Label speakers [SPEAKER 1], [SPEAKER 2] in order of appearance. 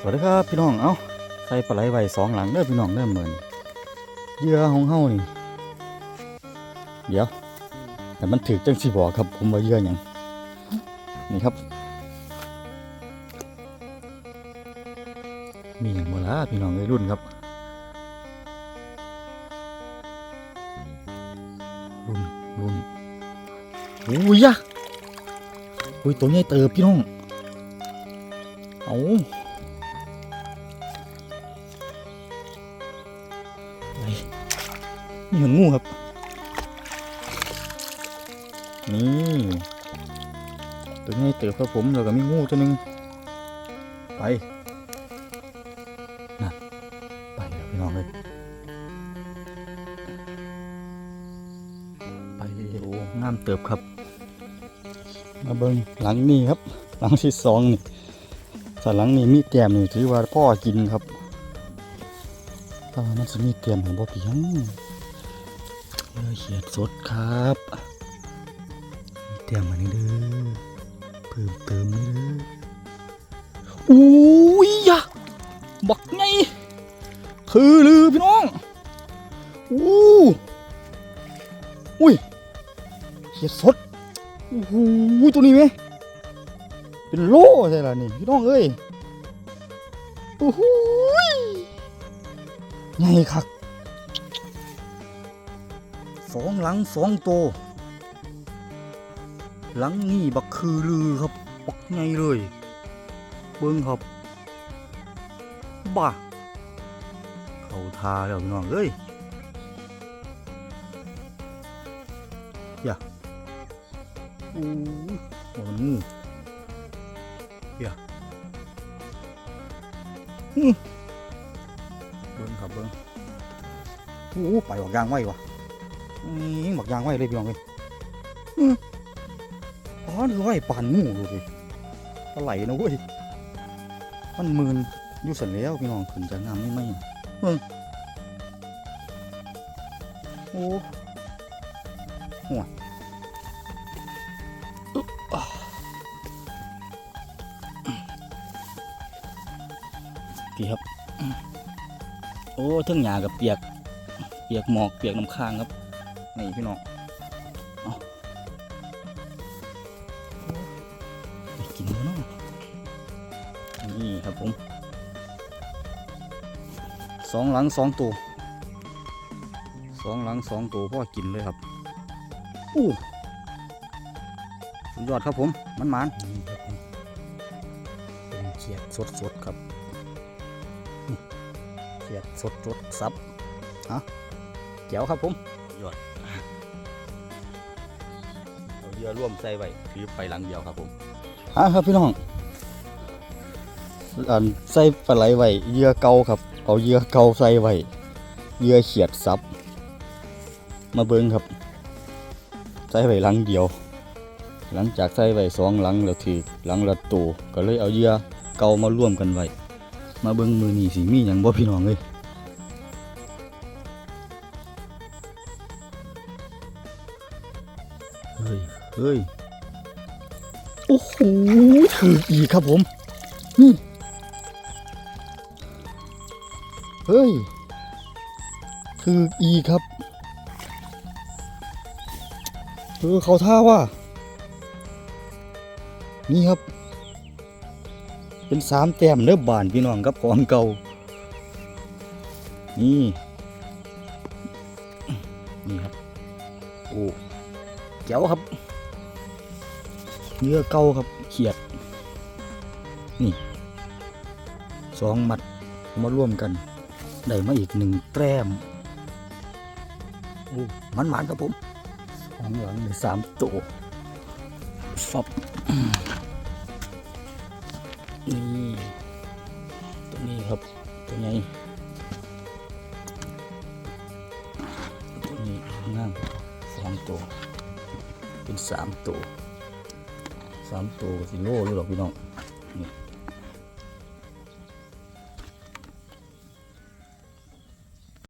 [SPEAKER 1] สวัสดีครับพี่น้อง เอ้าใส่ปลาไหลไว้สองหลังเด้อพี่น้องเด้อเหมือนเยื่อของเฮานี่ เดี๋ยว แต่มันถือจังสิบอครับ ผมว่าเยื่อหยังนี่ครับ มีอย่างบ่ล่ะพี่น้องในรุ่นครับรุ่นรุ่นอุ้ยยะอุ้ยตัวใหญ่เติบพี่น้อง เอา นี่เห็นงูครับ นี่ตัวนี้เติบครับผมแล้วก็มีงูตัวหนึ่งไปนั่นไปแล้วพี่น้องเลยไปเลยโอ้งามเติบครับ มาเบิ้งหลังนี้ครับ หลังที่สองนี่สันหลังนี่มีแต้มนี่ถือว่าพ่อกินครับแต่ว่ามันจะมีแต้มของบ่เพียง เนื้อเขียดสดครับมีแต้มมานี่เด้อเพิ่มเติมนี่เด้ออุ้ยยะบักไงคือลือพี่น้องอู้อุ้ยเขียดสดโอ้โหตัวนี้ไหมเป็นโล่ใช่ละนี่พี่น้องเอ้ยโอ้โหยใหญ่คัก สองหลังสองโต หลังนี่บักคือลือครับบักใหญ่เลย เบิ้งครับบ้าเขาทาแล้วน้องเอ้ยอย่าโอ้ยโอ้งูเบิ้งครับเบิ้งโอ้ไปบักยางไว้วะนี่บัก ยางไว้เลยพี่น้องเลยอื้ออ๋อนี่ไว้ปานงูดูดิปลาไหลนะเว้ยมันมืนอยู่สันแล้วพี่น้องขึ้นจากน้ำไม่ไหมเบิ่งโอ้หัวอึ๊บอะพี่ครับ โอ้เทั้งหยากับเปียก เปียกหมอก เปียกน้ำค้างครับ นี่พี่น้องเอากินแล้วเนาะนี่ครับผมสองหลังสองตัวสองหลังสองตัวพ่อกินเลยครับอู้สุดยอดครับผมมันมันนี่ครับผมเป็นเขียดสดๆครับเขียดสดสดๆซับฮะเจ๋วครับผมยอด เอาเรือร่วมใส่ไว้ถือไปหลังเดียวครับผมฮะครับพี่น้องอันใส่ปลาไหลไว้เหยื่อเก่าครับ เอาเหยื่อเก่าใส่ไว้เหยื่อเขียดซับ มาเบิ้งครับ ใส่ไว้หลังเดียว หลังจากใส่ไว้สองหลังแล้วถือหลังละตัวก็เลยเอาเหยื่อเก่ามาร่วมกันไว้มาเบิ่งมือนี่สิมีอย่างบ่พี่น้องเลย เฮ้ยเฮ้ยโอ้โหถืออีกครับผม นี่ เฮ้ยถืออีกครับเออเขาท่าว่า นี่ครับ เป็นสามแต้มเนื้อบานพี่น้องครับของเก่า นี่ นี่ครับ โอ้ เจ๋วครับเนื้อเก่าครับเขียด นี่สองมัดมาร่วมกัน ได้มาอีกหนึ่งแต้มมันหวานๆครับผมสองหลังในสามตัวฟับนี่ตัวนี้ครับตัวใหญ่ตัวนี้งามสองตัว เป็นสามตัวสามตัวสิโลอยู่หรอกพี่น้องนี่